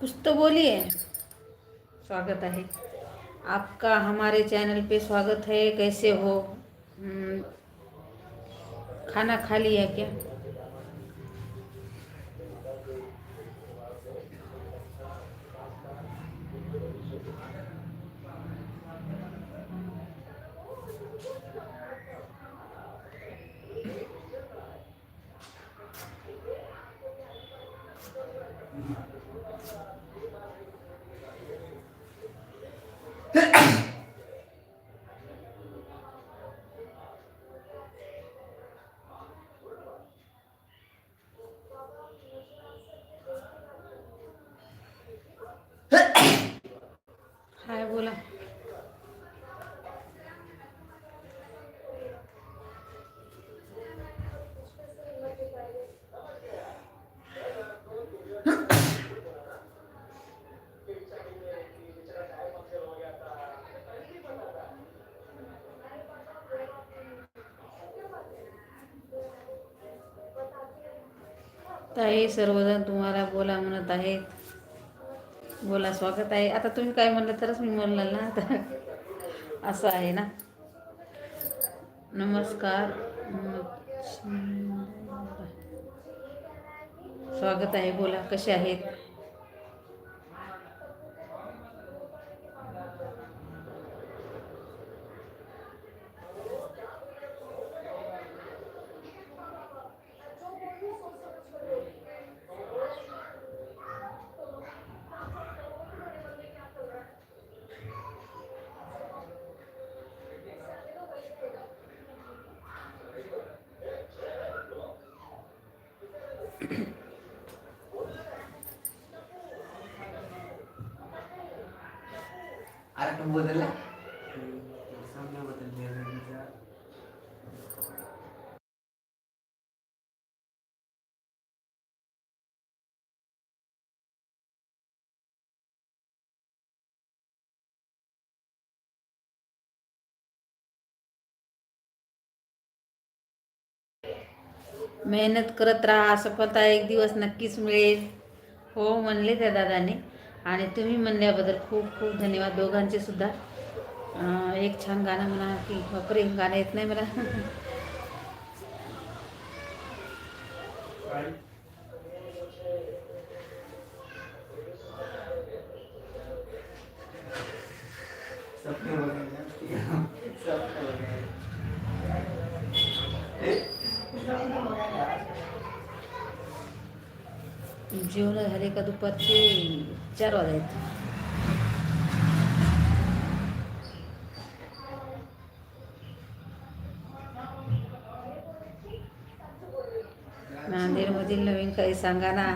कुछ तो बोलिए। स्वागत है। आपका हमारे चैनल पे स्वागत है। कैसे हो? हम्म, खाना खा लिया क्या? ताई सर्वजण तुम्हाला बोला म्हणत आहेत. बोला स्वागत आहे. आता तुम्ही काय म्हणलं तरच मी म्हणलं ना. आता असं आहे ना. नमस्कार. स्वागत आहे बोला. कसे आहेत? मेहनत करत राहा सफलता एक दिवस नक्कीच मिळेल. हो म्हणले त्या दादाने. आणि तुम्ही म्हणल्याबद्दल खूप खूप धन्यवाद दोघांचे सुद्धा. एक छान गाणं म्हणा की बापरे गाणं येत नाही मला. जेवण झाले का दुपारचे चार वाजायचे. नांदेडमधील नवीन काही सांगा ना.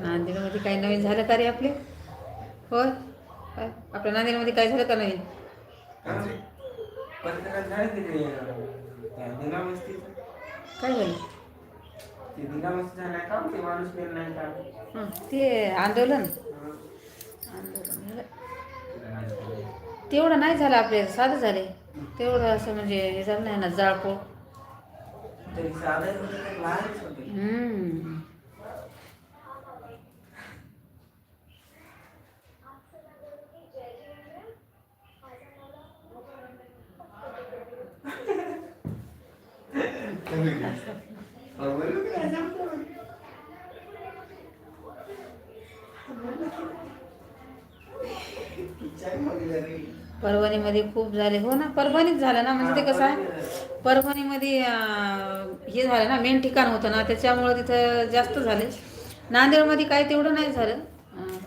नांदेडमध्ये काही नवीन झालं का रे आपले? होय? काय आपल्या नांदेडमध्ये काय झालं का नवीन. काय झालं? ते दिनामस्ती झालं का ते माणूस मेला नाही का ते आंदोलन. आंदोलन झालं. तेवढं नाही झालं आपले साधं झाले तेवढं असं म्हणजे हे झालं नाही ना जाळपोळ हम्म. बरोबर आहे का? विचार बघितला रे. परभणीमध्ये खूप झाले. हो ना परभणीत झालं ना म्हणजे ते कसं आहे परभणीमध्ये हे झालं ना मेन ठिकाण होतं ना त्याच्यामुळं तिथं जास्त झाले. नांदेडमध्ये काय तेवढं नाही झालं.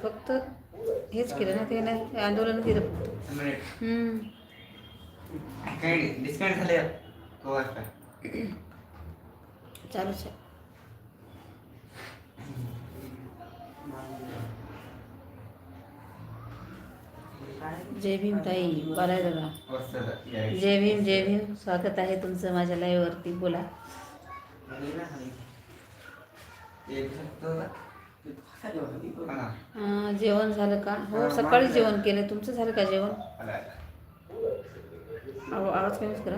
फक्त हेच केलं ना ते नाही आंदोलन केलं फक्त. वाजता चालूच आहे. जय भीम ताई बोलाय बघा. जय भीम जय भीम. स्वागत आहे तुमचं माझ्या लाईव्हवरती बोला. जेवण झालं का? हो सकाळी जेवण केलं. तुमचं झालं का जेवण? आवाज कमीच करा.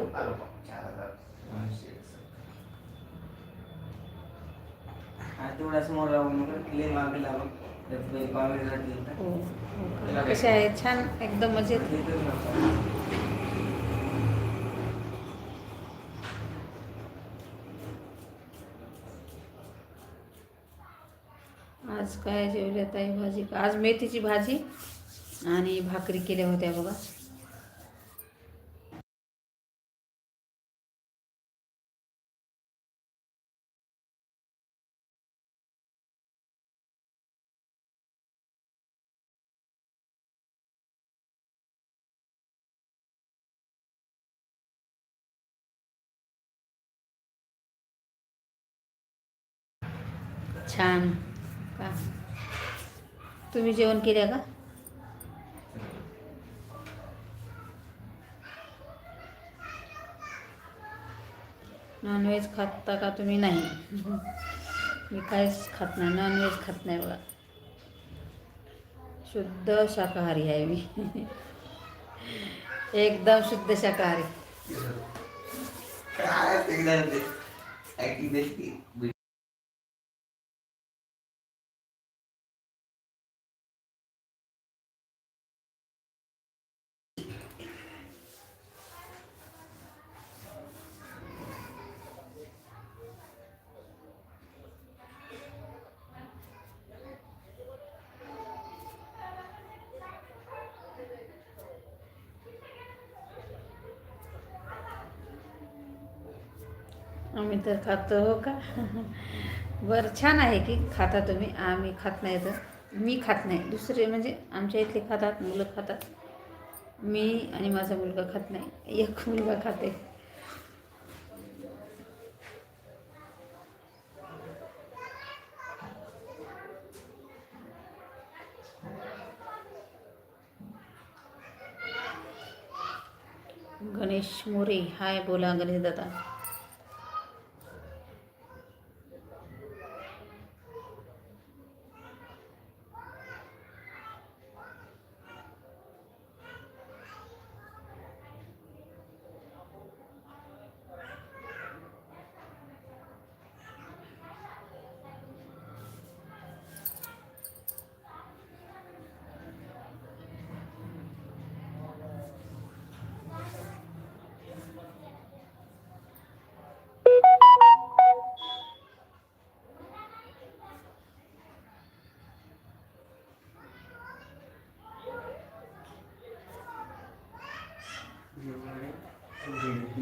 तेवढ्या समोर राहून मग मागे लावून वाटली तर. हो हो? कसे छान एकदम मजेत. आज काय जेवल्या ताई भाजी आज मेथीची भाजी आणि भाकरी केल्या होत्या बघा छान. का? तुम्ही जेवण केल्या का? नॉनव्हेज खाता का तुम्ही? नाही. मी काहीच खात नाही. नॉनव्हेज खात नाही बघा. शुद्ध शाकाहारी आहे मी. एकदम शुद्ध शाकाहारी काय ते एकदा ते acting द्यायची ती. आम्ही तर खातो हो का? बरं छान आहे की खाता तुम्ही. आम्ही खात नाही तर मी खात नाही. दुसरे म्हणजे आमच्या इथले खातात मुलं खातात. मी आणि माझा मुलगा खात नाही. एक मुलगा खाते. गणेश मोरे हाय बोला गणेश दादा.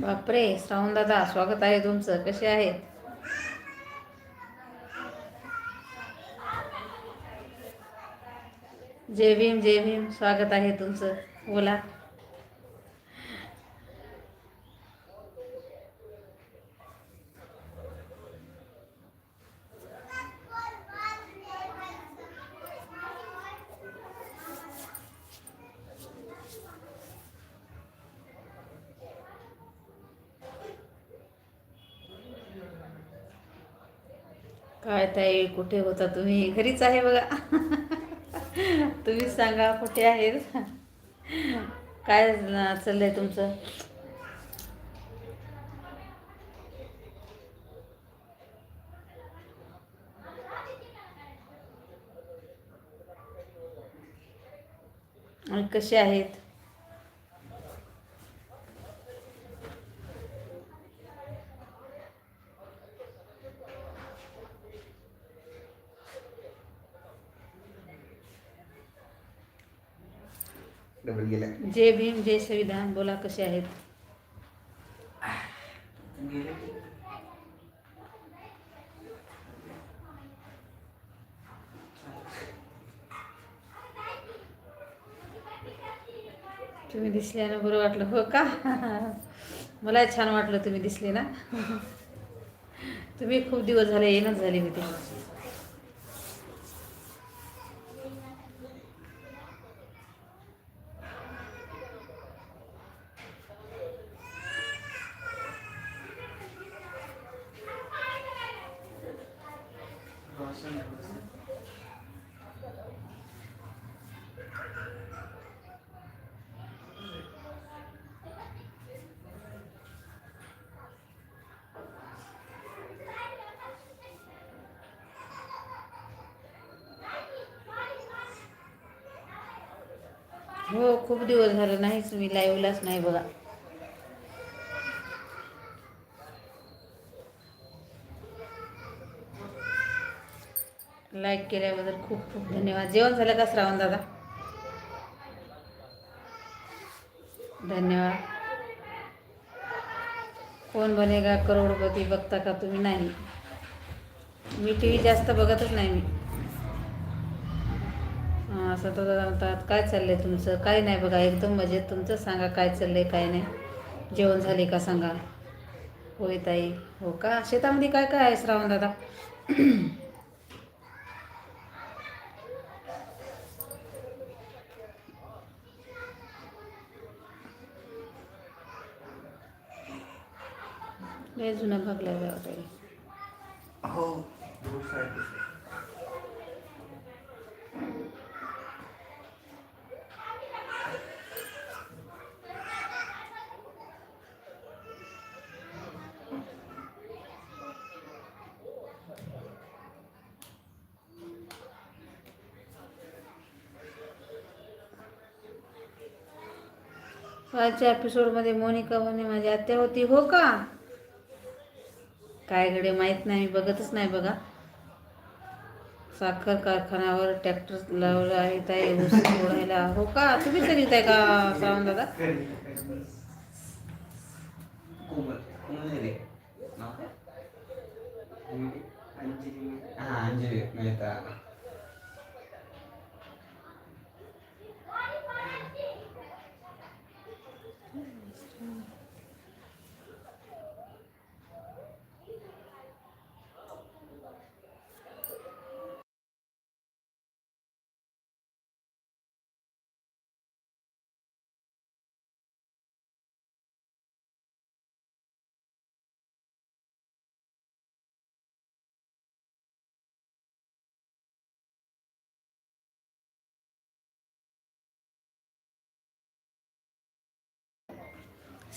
बापरे श्रावण दादा स्वागत आहे तुमचं. कसे आहेत? जय भीम जय भीम. स्वागत आहे तुमचं. बोला. काय ताई कुठे होता तुम्ही? घरीच आहे बघा. तुम्हीच सांगा कुठे आहेत. काय चाललंय तुमचं? कसे आहेत? डबल गेल्या. जय भीम जय संविधान बोला कसे आहेत? तुम्ही दिसल्यानं बरं वाटलं. हो का? मला छान वाटलं तुम्ही दिसले ना. तुम्ही खूप दिवस झाले येणंच झाले होते रोशन हो खूप दिवस झालं नाहीच मी लाईव्हलाच नाही बघा. लाईक केल्याबद्दल खूप खूप धन्यवाद. जेवण झालं का श्रावण दादा? धन्यवाद. कोण बनेगा करोडपती बघता का तुम्ही? नाही. मी टी व्ही जास्त बघतच नाही मी. हां सतत म्हणतात काय चाललंय तुमचं? काय नाही बघा एकदम मजेत. तुमचं सांगा काय चाललंय काय नाही? जेवण झाले का सांगा. होय ताई. हो का? शेतामध्ये काय काय आहे श्रावण दादा? लय जुना भाग लागला होता हो कालच्या एपिसोडमध्ये मोनिका म्हणे माझी आत्या होती हो का? काय गडे माहीत नाही मी बघतच नाही बघा. साखर कारखान्यावर ट्रॅक्टर लावला आहे ताई ऊस तोडायला हो का? तुम्ही तरी आहे का सावन दादा? हा अंजली मेहता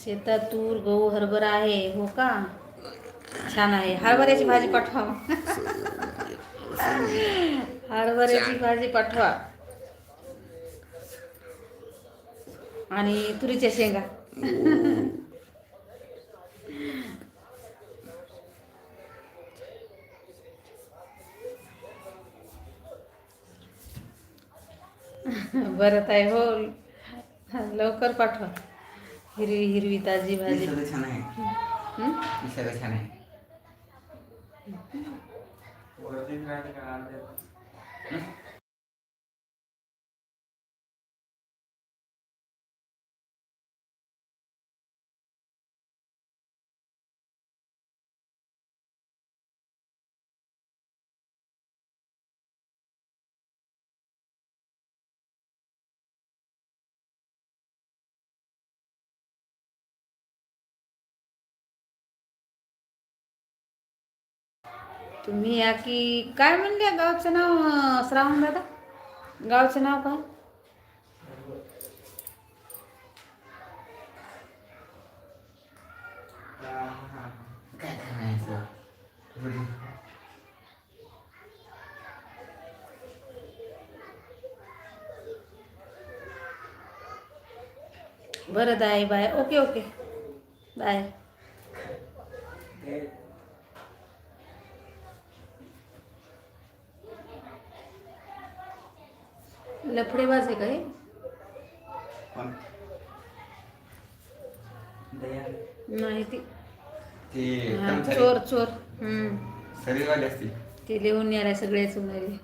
शेतात तूर गहू हरभरा आहे हो का? छान आहे. हरभऱ्याची भाजी पाठवा. हरभऱ्याची भाजी पाठवा. आणि तुरीच्या शेंगा. बरं आहे हो. लवकर पाठवा. हिरवी हिरवी ताजी भाजी. निसर्ग छान आहे. हं? निसर्ग छान आहे. वरतीच तुम्ही या की काय म्हणले गावचं नाव श्रावण दादा? गावचं नाव काय? बरं दाय बाय. Okay okay. बाय. लफडेबाज आहे का कोण? दया. नाही ती हा, चोर चोर. हम्म. शरीरवाले असतील ते लिहून न्यायला सगळेच उन्हाळे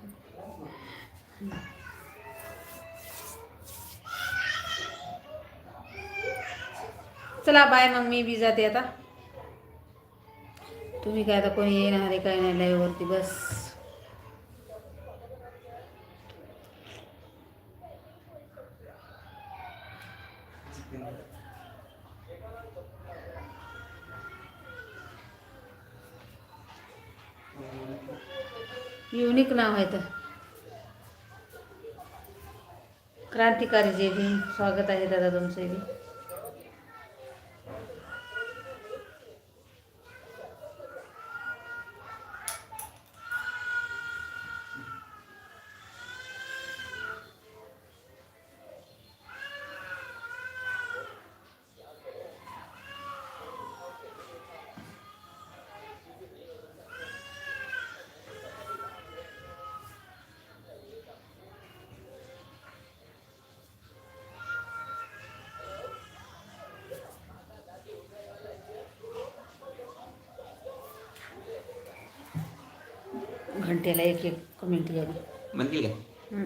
चला बाय मग मी बी जाते आता. तुम्ही काय आता कोणी येणार आहे काय नाही live वरती बस. युनिक नाव आहे तर क्रांतिकारी जे बी स्वागत आहे दादा तुमचे बी. घंटेला एक एक कमेंट गेली म्हणतील का?